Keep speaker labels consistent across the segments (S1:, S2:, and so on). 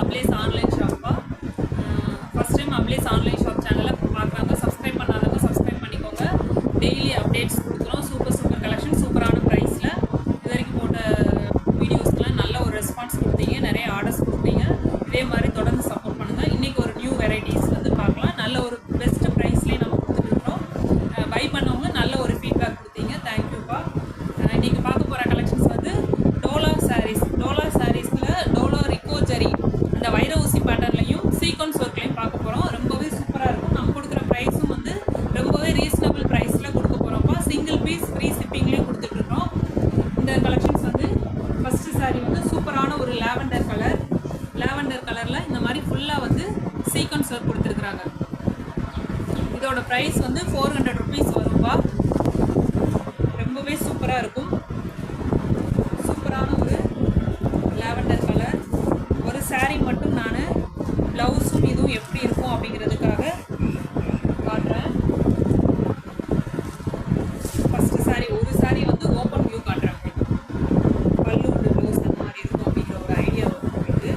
S1: Ablaze online ஷாப்பா? First time applause online shop சேனலை பார்க்குறாங்க. சப்ஸ்கிரைப் பண்ணாதவங்க சப்ஸ்கிரைப் பண்ணிக்கோங்க. டெய்லி அப்டேட்ஸ் கொடுக்குறோம். சூப்பர் சூப்பர் கலெக்ஷன் சூப்பரான ப்ரைஸில் இது வரைக்கும் போட்ட வீடியோஸ்க்கெலாம் நல்ல ஒரு ரெஸ்பான்ஸ் கொடுத்தீங்க. நிறைய ஆர்டர்ஸ் கொடுத்தீங்க. இதே மாதிரி தொடர்ந்து சப்போர்ட் பண்ணுங்கள் இன்றைக்கி ஒரு நியூ வெரைட்டிஸ் வந்து பார்க்கலாம் நல்ல ஒரு பெஸ்ட் ப்ரைஸ்லேயே நம்ம கொடுத்துட்ருக்கோம் பை பண்ணவங்க நல்ல ஒரு ஃபீட்பேக் கொடுத்தீங்க தேங்க்யூப்பா இன்றைக்கி பார்க்க போகிற கலெக்ஷன்ஸ் வந்து டோலா சாரீஸ் டோலா சாரீஸில் டோலா ரிக்கோ ஜரி அந்த வைர ஊசி பேட்டர்ன்லையும் சீக்வன்ஸ் ஒர்க்லையும் பார்க்க போகிறோம் ரொம்பவே சூப்பராக இருக்கும் நம்ம கொடுக்குற ப்ரைஸும் வந்து ரொம்பவே ரீசனபிள் ப்ரைஸில் கொடுக்க போகிறோம்ப்பா சிங்கிள் பீஸ் ஃப்ரீ ஷிப்பிங்லேயும் கொடுத்துட்ருக்கோம் இந்த கலெக்ஷன்ஸ் வந்து ஃபஸ்ட்டு saree வந்து சூப்பரான ஒரு லாவெண்டர் கலர் லாவெண்டர் கலரில் இந்த மாதிரி ஃபுல்லாக வந்து சீக்வன்ஸ் ஒர்க் கொடுத்துருக்குறாங்க. இதோட ப்ரைஸ் வந்து ஃபோர் ஹண்ட்ரட் ருபீஸ் வரும்பா. ரொம்பவே சூப்பராக இருக்கும். சூப்பரான ஒரு லாவெண்டர் கலர் ஒரு saree மட்டும் நான் ப்ளவுஸும் இதுவும் எப்படி இருக்கும் அப்படிங்கிறது காட்டுறேன் ஃபஸ்ட்டு saree ஒரு saree வந்து ஓப்பன் வியூ காட்டுறேன் பல்லு வந்து ப்ளவுஸ் அந்த மாதிரி இருக்கும் அப்படிங்கிற ஒரு ஐடியா உங்களுக்கு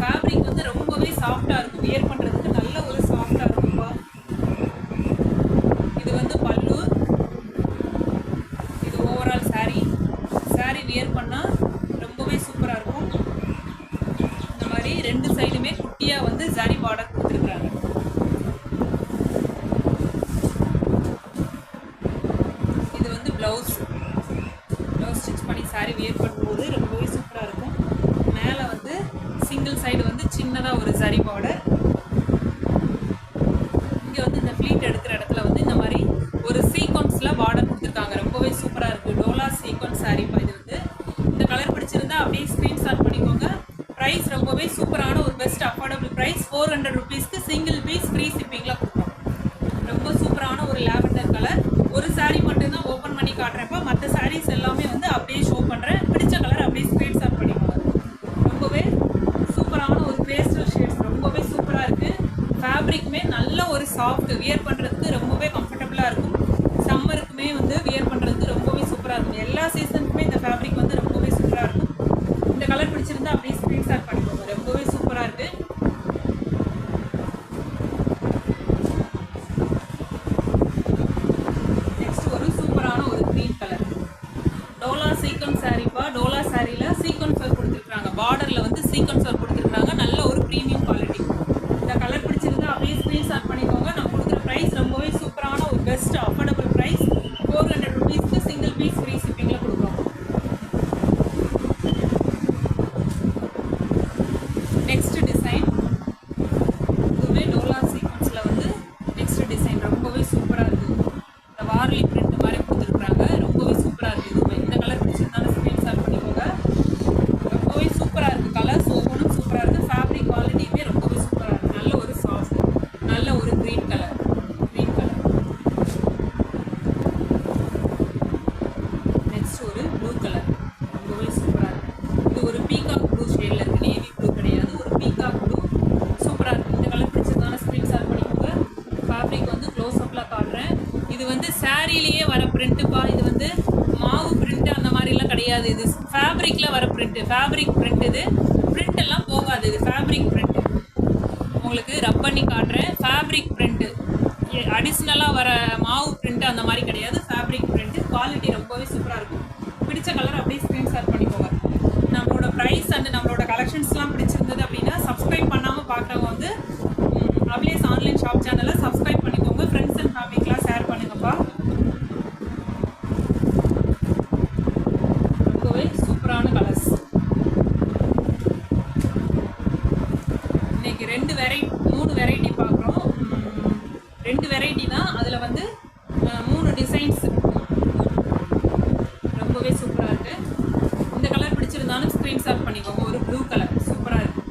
S1: ஃபேப்ரிக் வந்து ரொம்பவே சாஃப்டாக இருக்கும் வியர் பண்ணுறதுக்கு நல்ல ஒரு சாஃப்டாக இருக்கும்ப்பா இது வந்து பல்லு இது ஓவரால் saree saree வியர் பண்ணால் ரொம்பவே சூப்பராக இருக்கும் இந்த மாதிரி ரெண்டு சைடுமே குட்டியாக வந்து ஜரி பார்டர் கொடுத்துருக்குறாங்க இது வந்து ப்ளவுஸ் ப்ளவுஸ் ஸ்டிச் பண்ணி saree வியர் பண்ணும்போது ரொம்பவே சூப்பராக இருக்கும் மேலே வந்து சிங்கிள் சைடு வந்து சரி பவுடர் இங்கே வந்து இந்த ஃப்ளீட் எடுக்கிற இடத்துல வந்து இந்த மாதிரி ஒரு சீக்வன்ஸில் பார்டர் கொடுத்துருக்காங்க. ரொம்பவே சூப்பராக இருக்குது டோலா சீக்வன்ஸ் சாரீப்பா இது வந்து. இந்த கலர் பிடிச்சிருந்தா அப்படியே ஸ்க்ரீன்ஷாட் பண்ணிக்கோங்க. ப்ரைஸ் ரொம்பவே சூப்பரான ஒரு best affordable price four hundred ருபீஸ்க்கு சிங்கிள் பீஸ் ஃப்ரீ ஷிப்பிங்கில் கொடுக்குறோம் ரொம்ப சூப்பரான ஒரு லேவண்டர் கலர் ஒரு saree மட்டும்தான் ஓப்பன் பண்ணி காட்டுறப்ப மற்ற சாரீஸ் எல்லாமே வந்து அப்படியே ஷோ பண்ணுறேன் பிடிச்ச கலர் அப்படியே ஸ்க்ரீன் பண்ணிக்கோங்க ரொம்பவே சூப்பரான ஒரு பேஸ்டல் ஷேட்ஸ் ரொம்பவே சூப்பராக இருக்குது ஃபேப்ரிக்குமே நல்ல ஒரு சாஃப்ட் வியர் பண்ணுறதுக்கு ரொம்பவே கம்ஃபர்டபுளாக இருக்கும். சம்மருக்குமே வந்து வியர் பண்ணுறதுக்கு ரொம்பவே சூப்பராக இருக்கும். எல்லா சீசனுக்குமே இந்த ஃபேப்ரிக் வந்து ரொம்பவே சூப்பராக இருக்கும். இந்த கலர் பிடிச்சிருந்தா அப்படியே ஸ்க்ரீன்ஷாட் பண்ணிக்கோங்க. ரொம்பவே சூப்பராக இருக்குது நெக்ஸ்ட் ஒரு சூப்பரான ஒரு green colour Dola Dola sequins work கொடுத்துருக்காங்க பார்டரில் வந்து சீக்வன்ஸ் ஒர்க் கொடுத்துருக்காங்க நல்ல ஒரு ப்ரீமியம் குவாலிட்டி இந்த கலர் பிடிச்சிருந்தா அப்படியே ஸ்க்ரீன்ஷாட் பண்ணிக்கோங்க நான் கொடுக்குற ப்ரைஸ் ரொம்பவே சூப்பரான ஒரு best affordable price four hundred ருபீஸ்க்கு சிங்கிள் பீஸ் ஃப்ரீ ஷிப்பிங்கில் கொடுக்குறோம் நெக்ஸ்ட் டிசைன் இதுவே டோலா சீக்வன்ஸில் வந்து நெக்ஸ்ட் டிசைன் ரொம்பவே சூப்பராக இருக்குது இந்த வார்லி பிரிண்ட் மாதிரி கொடுத்துருக்குறாங்க ரொம்பவே சூப்பராக இருக்குது இதுவே இந்த கலர் பிடிச்சிருந்தாலும் ஸ்க்ரீன்ஷாட் பண்ணிக்கோங்க ரொம்பவே சூப்பராக இருக்குது கலர்ஸ் ஒவ்வொன்றும் சூப்பராக இருக்குது ஃபேப்ரிக் குவாலிட்டியுமே ரொம்பவே சூப்பராக இருக்குது நல்ல ஒரு சாஃப்ட் நல்ல ஒரு green colour green colour next ஒரு ப்ளூ கலர் ரொம்பவே சூப்பராக இருக்குது இது ஒரு பீகாக் ப்ளூ ஷேடில் இருக்குது நேவி ப்ளூ கிடையாது ஒரு பீகாக் ப்ளூ சூப்பராக இருக்குது இந்த கலர் பிடிச்சதான ஸ்க்ரீன்ஷாட் பண்ணிக்கோங்க ஃபேப்ரிக் வந்து க்ளோஸ் அப்பில் காட்டுறேன் இது வந்து சாரீலேயே வர பிரிண்ட்டுப்பா இது வந்து மாவு பிரிண்ட் அந்த மாதிரிலாம் கிடையாது இது ஃபேப்ரிக்கில் வர பிரிண்ட்டு ஃபேப்ரிக் பிரிண்ட் இது. பிரிண்ட் எல்லாம் போகாது. இது ஃபேப்ரிக் பிரிண்ட் உங்களுக்கு ரப் பண்ணி காட்டுறேன். ஃபேப்ரிக் பிரிண்ட்டு அடிஷ்னலாக வர மாவு பிரிண்ட் அந்த மாதிரி கிடையாது. ஃபேப்ரிக் பிரிண்ட் குவாலிட்டி ரொம்பவே சூப்பராக இருக்கும். பிடிச்ச கலர் அப்படியே ஸ்க்ரீன்ஷாட் பண்ணிக்கோங்க. நம்மளோட ப்ரைஸ் அண்ட் நம்மளோட கலெக்ஷன்ஸ்லாம் பிடிச்சிருந்தது அப்படின்னா சப்ஸ்கிரைப் பண்ணாமல் பார்க்குறவங்க வந்து applause online shop channel subscribe பண்ணிக்கோங்க ஃப்ரெண்ட்ஸ் அண்ட் ஃபேமிலிக்கெலாம் ஷேர் பண்ணுங்கப்பா ரொம்பவே சூப்பரான கலர்ஸ் இன்னைக்கு ரெண்டு வெரை மூணு வெரைட்டி பார்க்குறோம் ரெண்டு வெரைட்டி தான். அதில் வந்து மூணு டிசைன்ஸ் ரொம்பவே சூப்பராக இருக்குது இந்த கலர் பிடிச்சிருந்தாலும் ஸ்க்ரீன்ஷாட் பண்ணிக்கோங்க. ஒரு ப்ளூ கலர் சூப்பராக இருக்கு.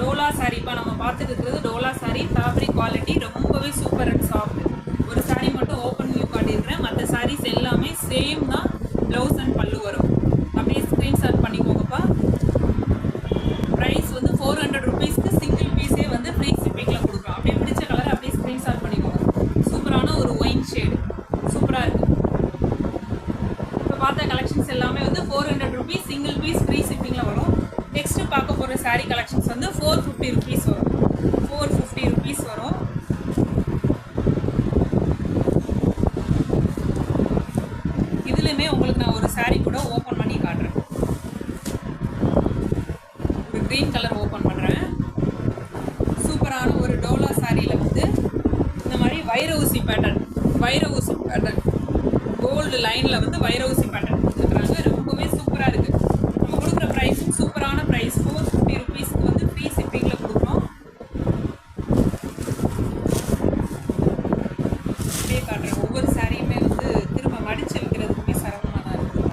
S1: டோலா சாரி இப்போ நம்ம பார்த்துட்டு இருக்கிறது டோலா சாரி ஃபேப்ரிக் குவாலிட்டி ரொம்பவே சூப்பர் அண்ட் சாஃப்ட் ஒரு சாரி மட்டும் ஓப்பன் வியூ காட்டியிருக்கிறேன். மற்ற சாரீஸ் எல்லாமே சேம் தான். ப்ளவுஸ் அண்ட் பல்லு வரும் அப்படியே ஸ்க்ரீன்ஷாட் பண்ணிக்கோங்கப்பா ப்ரைஸ் வந்து ஃபோர் ஹண்ட்ரட் ருபீஸ்க்கு சிங்கிள் பீஸே வந்து ஃப்ரீ ஷிப்பிங்கில் கொடுக்குறோம் அப்படியே பிடிச்ச கலர் அப்படியே ஸ்க்ரீன்ஷாட் பண்ணிக்கோங்க சூப்பரான ஒரு ஒயின் ஷேடு சூப்பராக இருக்குது இப்போ பார்த்த கலெக்ஷன்ஸ் எல்லாமே வந்து four hundred rupees single piece free ஷிப்பிங்கில் next பார்க்க போகிற சாரீ கலெக்ஷன்ஸ் வந்து ஃபோர் ஃபிஃப்டி ருபீஸ் வரும். ஃபோர் ஃபிஃப்டி ருபீஸ் வரும். இதுலையுமே உங்களுக்கு நான் ஒரு சாரீ கூட ஓப்பன் பண்ணி காட்டுறேன். ஒரு க்ரீன் கலர் ஓப்பன் பண்ணுறேன் சூப்பரான ஒரு டோலா சாரியில் வந்து இந்த மாதிரி வைர ஊசி பேட்டர்ன் வைர ஊசி பேட்டர்ன் கோல்டு லைனில் வந்து வைர ஊசி பேட்டர்ன் கொடுத்துருக்குறாங்க ரொம்பவே சூப்பராக இருக்குது நம்ம கொடுக்குற ப்ரைஸும் சூப்பரான ப்ரைஸ் ஃபோர் ஃபிஃப்டி ருபீஸ்க்கு வந்து ஃப்ரீ ஷிப்பிங்கில் கொடுக்குறோம் அப்படியே காட்டுறேன் ஒவ்வொரு சாரியுமே வந்து திரும்ப மடிச்சு வைக்கிறதுக்குமே சிரமமாக தான் இருக்குது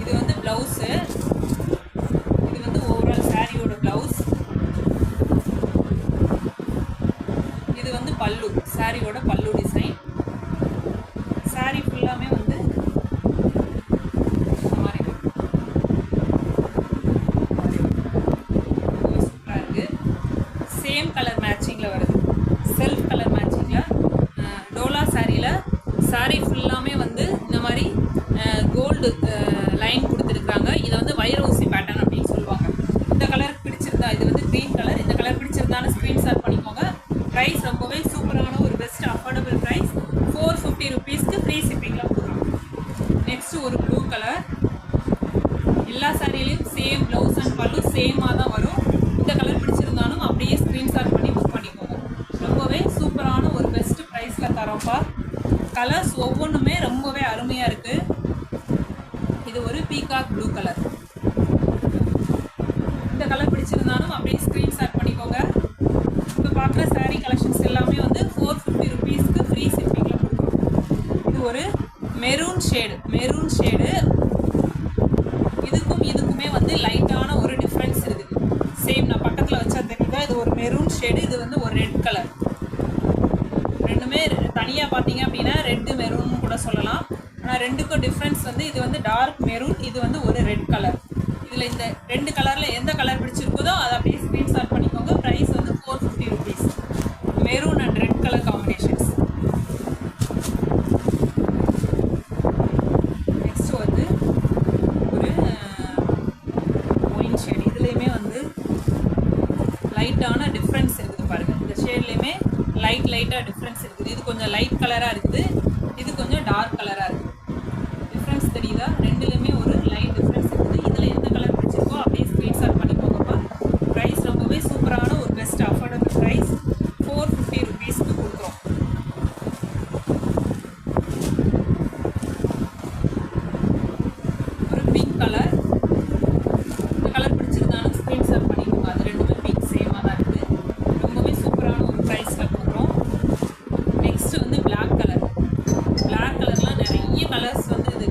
S1: இது வந்து ப்ளவுஸு இது வந்து ஓவரால் சாரியோட ப்ளவுஸ் இது வந்து பல்லு சாரியோட பல்லு டிசைன் சாரி ஃபுல்லாமே வந்து இந்த மாதிரி இருக்கும். ரொம்ப சூப்பராக இருக்குது சேம் கலர் மேட்சிங்கில் வருது செல்ஃப் கலர் மேட்சிங்கில் டோலா சாரியில் சாரி ஃபுல்லாமே வந்து இந்த மாதிரி கோல்டு லைன் கொடுத்துருக்குறாங்க. இதை வந்து வைர ஊசி பேட்டர்ன் அப்படின்னு சொல்லுவாங்க. இந்த கலர் பிடிச்சிருந்தா இது வந்து க்ரீன் கலர் இந்த கலர் பிடிச்சிருந்தாலும் ஸ்க்ரீன்ஷாட் பண்ணிக்கோங்க. ப்ரைஸ் ரொம்பவே சூப்பரான ஒரு best affordable price four fifty ருபீஸ்க்கு ஃப்ரீ ஷிப்பிங்கில் கொடுக்குறோம் நெக்ஸ்ட் ஒரு ப்ளூ கலர் எல்லா சாரிலையும் சேம் ப்ளவுஸ் அண்ட் பல்லு சேமாக தான் வரும். இந்த கலர் பிடிச்சிருந்தாலும் அப்படியே ஸ்க்ரீன்ஷாட் பண்ணி புக் பண்ணிக்கோங்க. ரொம்பவே சூப்பரான ஒரு பெஸ்ட் ப்ரைஸில் தரோம்ப்பா கலர்ஸ் ஒவ்வொன்றுமே ரொம்பவே அருமையாக இருக்குது இது ஒரு பீகாக் ப்ளூ கலர் இந்த கலர் பிடிச்சிருந்தாலும் அப்படியே ஸ்க்ரீன்ஷாட் பண்ணிக்கோங்க இப்போ பார்க்குற saree கலெக்ஷன்ஸ் எல்லாமே வந்து ஃபோர் ஃபிஃப்டி ருபீஸ்க்கு ஃப்ரீ ஷிப்பிங்கில் கொடுக்குறோம் இது ஒரு மெரூன் ஷேடு மெரூன் ஷேடு இதுக்கும் இதுக்குமே வந்து லைட்டான ஒரு டிஃப்ரென்ஸ் இருக்குது சேம் நான் பக்கத்தில் வச்சா தெரியுதா இது ஒரு மெரூன் ஷேடு இது வந்து ஒரு ரெட் கலர் ரெண்டுமே தனியாக பார்த்தீங்க அப்படின்னா ரெட்டு மெரூன் கூட சொல்லலாம் ஆனால் ரெண்டுக்கும் டிஃப்ரென்ஸ் வந்து இது வந்து டார்க் மெரூன் இது வந்து ஒரு ரெட் கலர் இதில் இந்த ரெண்டு கலரில் எந்த கலர் பிடிச்சிருக்குதோ அதை அப்படியே ஸ்க்ரீன்ஷாட் பண்ணிக்கோங்க. ப்ரைஸ் வந்து four fifty rupees maroon and red colour combinations next வந்து ஒரு ஒயின் ஷேட் இதுலேயுமே வந்து லைட்டான டிஃப்ரென்ஸ் இருக்குது பாருங்கள் இந்த ஷேட்லேயுமே லைட் லைட்டாக டிஃப்ரென்ஸ் இருக்குது. இது கொஞ்சம் லைட் கலராக இருக்குது. இது கொஞ்சம் டார்க் கலராக இருக்குது டிஃப்ரென்ஸ் தெரியுதா ரெண்டுலேயுமே ஒரு லைட் டிஃப்ரென்ஸ் இருக்குது இதில் எந்த கலர் பிடிச்சிருக்கோ அப்படியே ஸ்க்ரீன்ஷாட் பண்ணிக்கோங்கப்பா ப்ரைஸ் ரொம்பவே சூப்பரான ஒரு best affordable price four fifty ருபீஸ்க்கு கொடுக்குறோம் ஒரு பிங்க் கலர் இந்த கலர் பிடிச்சிருந்தாலும் ஸ்க்ரீன்ஷாட் பண்ணிக்கோங்க அது ரெண்டுமே பிங்க் சேமாக தான் இருக்குது ரொம்பவே சூப்பரான ஒரு ப்ரைஸில் கொடுக்குறோம் நெக்ஸ்ட் வந்து Black கலர் Black கலர்லாம் நிறைய கலர்ஸ் வந்து இது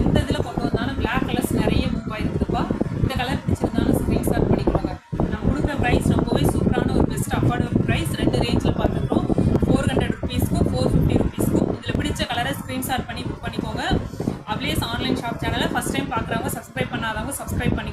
S1: எந்த இதில் கொண்டு வந்தாலும் Black கலர்ஸ் நிறைய மூவ் ஆயிருக்குதுப்பா இந்த கலர் பிடிச்சிருந்தாலும் ஸ்க்ரீன்ஷாட் பண்ணிக்கோங்க நான் கொடுக்குற ப்ரைஸ் ரொம்பவே சூப்பரான ஒரு பெஸ்ட் அஃபோர்டபுள் ப்ரைஸ் ரெண்டு ரேஞ்சில் பார்த்துக்கிறோம் ஃபோர் ஹண்ட்ரட் ருபீஸ்க்கும் ஃபோர் ஃபிஃப்டி ருபீஸ்க்கும் இதில் பிடிச்ச கலரை ஸ்க்ரீன்ஷாட் பண்ணி புக் பண்ணிக்கோங்க அப்ளேஸ் ஆன்லைன் ஷாப் சேனலை ஃபஸ்ட் டைம் பார்க்குறவங்க சப்ஸ்கிரைப் பண்ணாதவங்க